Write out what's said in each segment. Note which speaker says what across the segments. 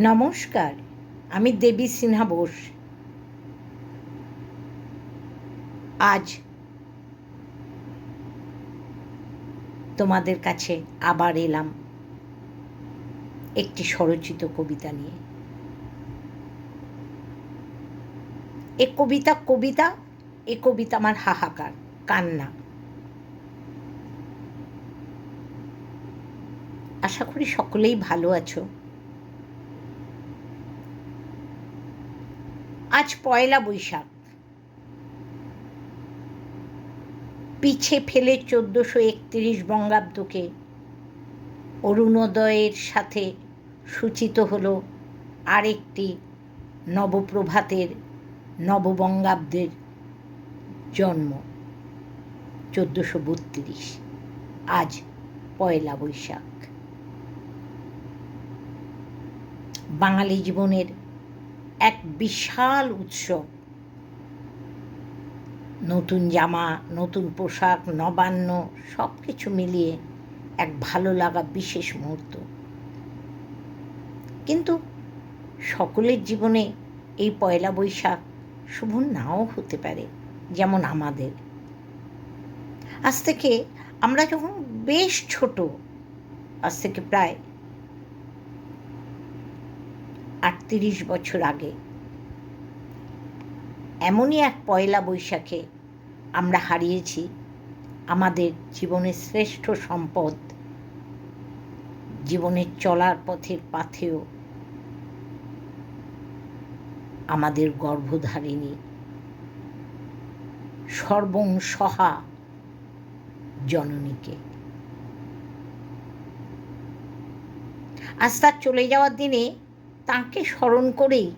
Speaker 1: নমস্কার, আমি দেবী সিনহা বোস। আজ তোমাদের কাছে আবার এলাম একটি স্বরচিত কবিতা নিয়ে। এ কবিতা কবিতা, এ কবিতা আমার হাহাকার, কান্না। আশা করি সকলেই ভালো আছো। আজ পয়লা বৈশাখ। পিছে ফেলে চোদ্দোশো একত্রিশ বঙ্গাব্দকে অরুণোদয়ের সাথে সূচিত হলো আরেকটি নবপ্রভাতের নববঙ্গাব্দের জন্ম, চোদ্দোশো বত্রিশ। আজ পয়লা বৈশাখ। বাঙালি জীবনের এক বিশাল উৎসব। নতুন জামা, নতুন পোশাক, নবান্ন সব কিছু মিলিয়ে এক ভালো লাগা বিশেষ মুহূর্ত। কিন্তু সকলের জীবনে এই পয়লা বৈশাখ শুভ নাও হতে পারে, যেমন আমাদের। আজ থেকে আমরা যখন বেশ ছোট, আজ থেকে প্রায় আটত্রিশ বছর আগে। এমনই এক পয়লা বৈশাখে আমরা হারিয়েছি আমাদের জীবনের শ্রেষ্ঠ সম্পদ। জীবনের চলার পথের পাথেও আমাদের গর্ভধারিণী। সর্বং সহা জননীকে। আজ তার চলে যাওয়ার দিনে তাঁকে স্মরণ করেই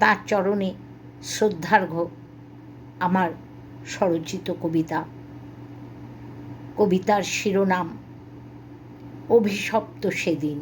Speaker 1: তার চরণে শ্রদ্ধার্ঘ আমার স্বরচিত কবিতা। কবিতার শিরোনাম অভিশপ্ত সেদিন।